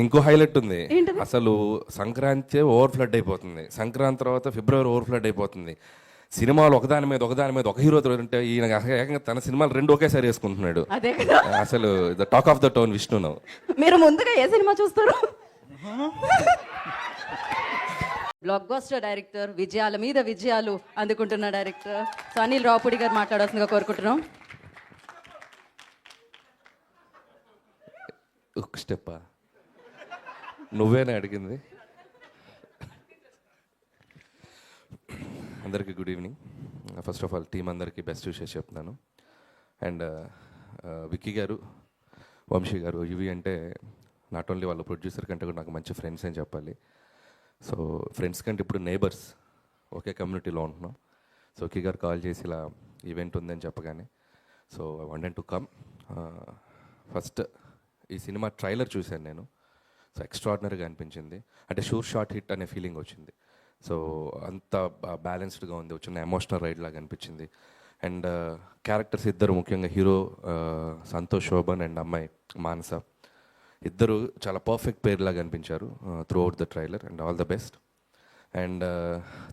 ఇంకో హైలైట్ ఉంది? అసలు సంక్రాంతి ఓవర్ ఫ్లడ్ అయిపోతుంది. సంక్రాంతి తర్వాత ఫిబ్రవరి ఓవర్ ఫ్లడ్ అయిపోతుంది. సినిమాలు ఒకదాని మీద ఒకదాని మీద ఒక హీరో ఉంటే ఈయన ఏకంగా తన సినిమాలు రెండు ఒకేసారి వేసుకుంటున్నాడు. అసలు the talk of the town Vishnu నవ్వు మీరు ముందుగా ఏ సినిమా చూస్తారు? బ్లాక్ బస్టర్ డైరెక్టర్ విజయాల మీద విజయాలు అందుకుంటున్న డైరెక్టర్ సో అనిల్ రావుపూడి గారు మాట్లాడాల్సిందిగా కోరుకుంటున్నాం. ఒక స్టెప్పా? నువ్వేనా అడిగింది. అందరికీ good evening. First of all team అందరికీ బెస్ట్ విషెస్ చెప్తున్నాను అండ్ విక్కీ గారు వంశీ గారు ఇవి అంటే నాట్ ఓన్లీ వాళ్ళ ప్రొడ్యూసర్ కంటే కూడా నాకు మంచి ఫ్రెండ్స్ అని చెప్పాలి. సో ఫ్రెండ్స్ కంటే ఇప్పుడు నేబర్స్ ఒకే కమ్యూనిటీలో ఉంటున్నాం. సో విక్కీ గారు కాల్ చేసి ఇలా ఈవెంట్ ఉందని చెప్పగానే so I wanted to come first ఈ సినిమా ట్రైలర్ చూశాను నేను. సో ఎక్స్ట్రాడినరీగా అనిపించింది. అంటే షూర్ షార్ట్ హిట్ అనే ఫీలింగ్ వచ్చింది. సో అంత బ్యాలెన్స్డ్గా ఉంది. వచ్చిన ఎమోషనల్ రైడ్ లాగా అనిపించింది. అండ్ uh, క్యారెక్టర్స్ ఇద్దరు ముఖ్యంగా hero uh, Santosh Shobhan and అమ్మాయి మానస. ఇద్దరు చాలా పర్ఫెక్ట్ పేర్లాగా అనిపించారు throughout the trailer and all the best and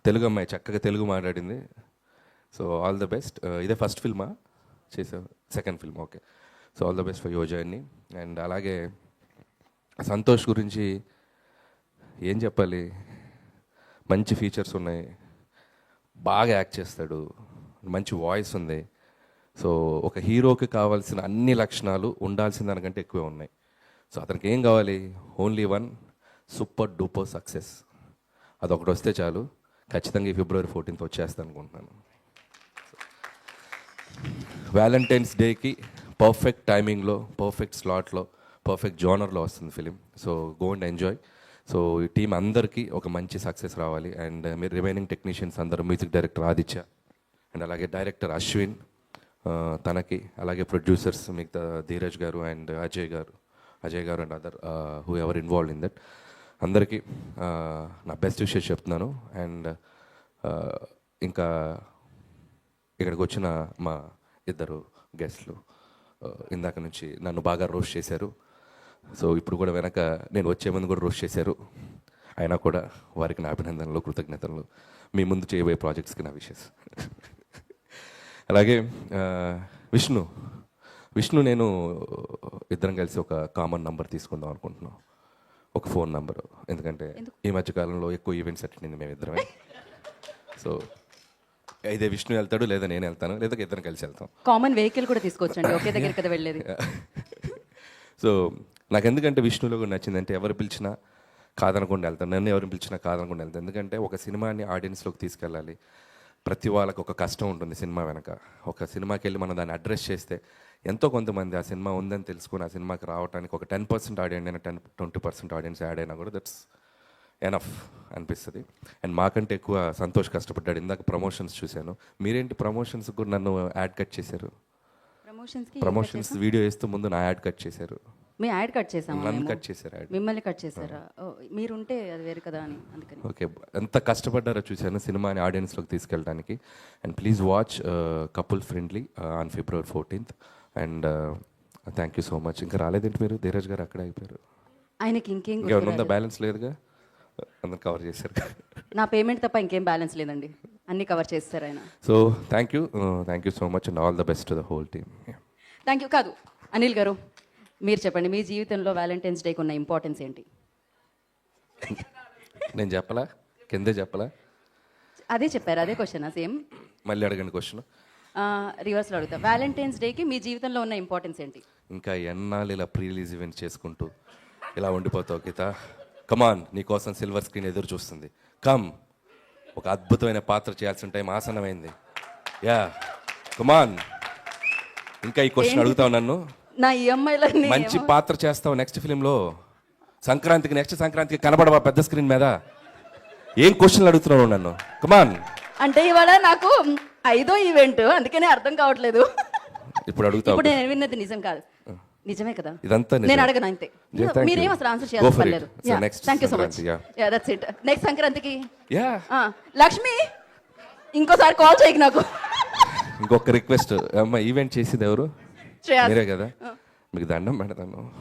Telugu అమ్మాయి చక్కగా తెలుగు మాట్లాడింది. సో ఆల్ ద బెస్ట్ ఇదే ఫస్ట్ ఫిల్మా చేసా second film okay so all the best for your journey and అలాగే సంతోష్ గురించి ఏం చెప్పాలి? మంచి ఫీచర్స్ ఉన్నాయి. బాగా యాక్ట్ చేస్తాడు. మంచి వాయిస్ ఉంది. సో ఒక హీరోకి కావాల్సిన అన్ని లక్షణాలు ఉండాల్సిన దానికంటే ఎక్కువే ఉన్నాయి. సో అతనికి ఏం కావాలి? Only one super duper success అదొకటి వస్తే చాలు. ఖచ్చితంగా ఈ ఫిబ్రవరి ఫోర్టీన్త్ వచ్చేస్తాను అనుకుంటున్నాను. వ్యాలంటైన్స్ డేకి పర్ఫెక్ట్ టైమింగ్లో పర్ఫెక్ట్ స్లాట్లో పర్ఫెక్ట్ జోనర్లో వస్తుంది film so go and enjoy so ఈ టీం అందరికీ ఒక మంచి సక్సెస్ రావాలి. అండ్ uh, మీరు రిమైనింగ్ టెక్నీషియన్స్ అందరూ మ్యూజిక్ డైరెక్టర్ ఆదిత్య అండ్ అలాగే డైరెక్టర్ అశ్విన్ uh, తనకి అలాగే ప్రొడ్యూసర్స్ మిగతా ధీరజ్ గారు and Ajay garu Ajay garu and other who ever involve in that అందరికీ uh, నా బెస్ట్ విషెస్ చెప్తున్నాను. అండ్ ఇంకా ఇక్కడికి వచ్చిన మా ఇద్దరు గెస్ట్లు ఇందాక నుంచి నన్ను బాగా రోస్ట్ చేశారు. సో ఇప్పుడు కూడా వెనక నేను వచ్చే ముందు కూడా రోస్ట్ చేశారు. అయినా కూడా వారికి నా అభినందనలు కృతజ్ఞతలు. మీ ముందు చేయబోయే ప్రాజెక్ట్స్కి నా విషెస్. అలాగే విష్ణు. విష్ణు నేను ఇద్దరం కలిసి ఒక కామన్ నంబర్ తీసుకుందాం అనుకుంటున్నాం. ఒక ఫోన్ నంబర్. ఎందుకంటే ఈ మధ్య కాలంలో ఎక్కువ ఈవెంట్స్ అటెండ్ మేము ఇద్దరమే సో ఇదే విష్ణు వెళ్తాడు లేదా నేను వెళ్తాను లేదా ఇద్దరం కలిసి వెళ్తాం. కామన్ వెహికల్ కూడా తీసుకొచ్చండి ఒకే దగ్గర కదా వెళ్ళేది. సో నాకు ఎందుకంటే విష్ణులో కూడా నచ్చిందంటే ఎవరు పిలిచినా కాదనకుండా వెళ్తాను. నన్ను ఎవరు పిలిచినా కాదనకుండా వెళ్తాను. ఎందుకంటే ఒక సినిమాని ఆడియన్స్లోకి తీసుకెళ్ళాలి. ప్రతి వాళ్ళకి ఒక కష్టం ఉంటుంది సినిమా వెనక. ఒక సినిమాకి వెళ్ళి మనం దాన్ని అడ్రస్ చేస్తే ఎంతో కొంతమంది ఆ సినిమా ఉందని తెలుసుకుని ఆ సినిమాకి రావడానికి ఒక టెన్ పర్సెంట్ ఆడియన్స్ అయినా ten twenty percent audience add అయినా కూడా దట్స్ ఎనఫ్ అనిపిస్తుంది. అండ్ మాకంటే ఎక్కువ సంతోష్ కష్టపడ్డాడు. ఇందాక ప్రమోషన్స్ చూశాను. మీరేంటి ప్రమోషన్స్ కూడా నన్ను యాడ్ కట్ చేశారు? ప్రమోషన్స్ వీడియో వేస్తూ ముందు నా యాడ్ కట్ చేశారు. మీ యాడ్ కట్ చేసాము నన్ను కట్ చేశారు యాడ్. మిమ్మల్ని కట్ చేశారా? ఓ, మీరుంటే అది వేరు కదా అని అందుకని. ఓకే ఎంత కష్టపడ్డారో చూశాను సినిమాని ఆడియన్స్లోకి తీసుకెళ్ళడానికి. And please watch couple friendly on February fourteenth. And thank you so much. ఇంకా రాలేదేంటి మీరు? ధీరజ్ గారు అక్కడ అయిపోయారు. ఆయనకి ఇంకేం ఇంకేమైనా ఉందా బ్యాలెన్స్ లేదుగా? అందరు కవర్ చేశారు. నా పేమెంట్ తప్ప ఇంకేం బ్యాలెన్స్ లేదండి. అన్ని కవర్ చేస్తారు ఆయన. So thank you. Thank you so much and all the best to the whole team. Thank you. కాదు అనిల్ గారు. మీరు చెప్పండి మీ జీవితంలో వ్యాలంటైన్స్ డేకి ఉన్న ఇంపార్టెన్స్ ఏంటి? నేను చెప్పలా? కిందే చెప్పలా? అదే చెప్పారు అదే క్వశ్చన్ సేమ్ మళ్ళీ అడగండి క్వశ్చన్ రివర్స్లో అడుగుతా. వ్యాలంటైన్స్ డేకి మీ జీవితంలో ఉన్న ఇంపార్టెన్స్ ఏంటి? ఇంకా ఎన్నాళ్ళు ఇలా ప్రీ రిలీజ్ ఈవెంట్స్ చేసుకుంటూ ఇలా ఉండిపోతావు గీత? కమాన్ నీకోసం సిల్వర్ స్క్రీన్ ఎదురు చూస్తుంది. కమ్ ఒక అద్భుతమైన పాత్ర చేయాల్సిన టైం ఆసనమైంది యా కమాన్ ఇంకా ఈ క్వశ్చన్ అడుగుతావు నన్ను? నా E ఈఎంఐలన్నీ మంచి పాత్ర చేస్తావు నెక్స్ట్ ఫిలింలో సంక్రాంతికి నెక్స్ట్ సంక్రాంతికి కనబడవా పెద్ద స్క్రీన్ మీద? ఏం క్వశ్చన్లు అడుగుతున్నావు నన్ను? కమాన్ అంటే ఇవాళ నాకు ఐదో ఈవెంట్ అందుకనే అర్థం కావట్లేదు. ఇప్పుడు అడుగుతావు. ఇప్పుడు నేను విన్నది నిజం కాదు. నిజమే కదా? ఇదంతా. నేను అడగను అంతే. మీరేం. అసలు answer next thank you so much yeah. That's it next సంక్రాంతికి? యా ఆ, లక్ష్మి ఇంకోసారి కాల్ చేయకు నాకు. ఇంకొక రిక్వెస్ట్ అమ్మ ఈవెంట్ చేసేది ఎవరు. మీరే కదా? మీకు దండం పెడతాను.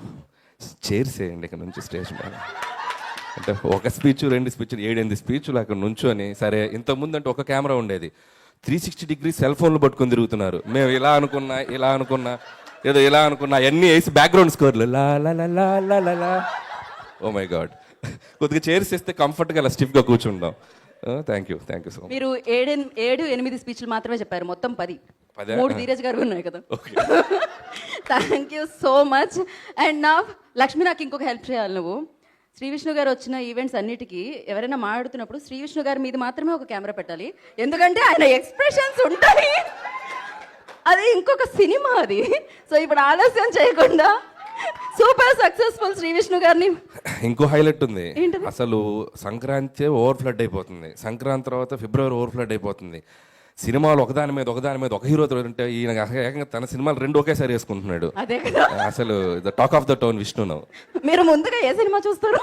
చైర్స్ వేయండి ఇక్కడ నుంచి స్టేజ్ మీద. అంటే ఒక స్పీచ్ రెండు స్పీచ్ ఏడెనిమిది స్పీచ్లు అక్కడ నుంచొని సరే ఇంతకుముందు అంటే ఒక కెమెరా ఉండేది. త్రీ సిక్స్టీ డిగ్రీ సెల్ ఫోన్లు పట్టుకొని తిరుగుతున్నారు. మేము ఇలా అనుకున్నా ఇలా అనుకున్నా ఏదో ఇలా అనుకున్నా అన్నీ వేసి బ్యాక్గ్రౌండ్ స్కోర్లు లా. లా లా లా లా లా లా ఓ మై గాడ్ కొద్దిగా చైర్స్ ఇస్తే కంఫర్ట్గా అలా స్టిఫ్గా కూర్చుంటాం. Thank you thank you so మీరు ఏడు ఏడు ఎనిమిది స్పీచ్లు మాత్రమే చెప్పారు. మొత్తం పదా? మూడు ధీరజ్ గారు ఉన్నాయి కదా. Thank you so much and నా లక్ష్మి నాకు ఇంకొక హెల్ప్ చేయాలి నువ్వు. శ్రీ విష్ణు గారు వచ్చిన ఈవెంట్స్ అన్నిటికీ ఎవరైనా మాట్లాడుతున్నప్పుడు శ్రీ విష్ణు గారి మీద మాత్రమే ఒక కెమెరా పెట్టాలి. ఎందుకంటే ఆయన ఎక్స్ప్రెషన్స్ ఉంటాయి. అది ఇంకొక సినిమా అది. సో ఇప్పుడు ఆలస్యం చేయకుండా సూపర్ సక్సెస్ఫుల్ శ్రీ విష్ణు గారిని ఇంకో హైలైట్ ఉంది? అసలు సంక్రాంతి ఓవర్ ఫ్లడ్ అయిపోతుంది. సంక్రాంతి తర్వాత ఫిబ్రవరి ఓవర్ ఫ్లడ్ అయిపోతుంది. సినిమాలు ఒకదాని మీద ఒకదాని మీద ఒక హీరోతో ఉంటే ఈయన ఏకంగా తన సినిమాలు రెండు ఒకేసారి వేసుకుంటున్నాడు. అసలు the talk of the town Vishnu మీరు ముందుగా ఏ సినిమా చూస్తారు?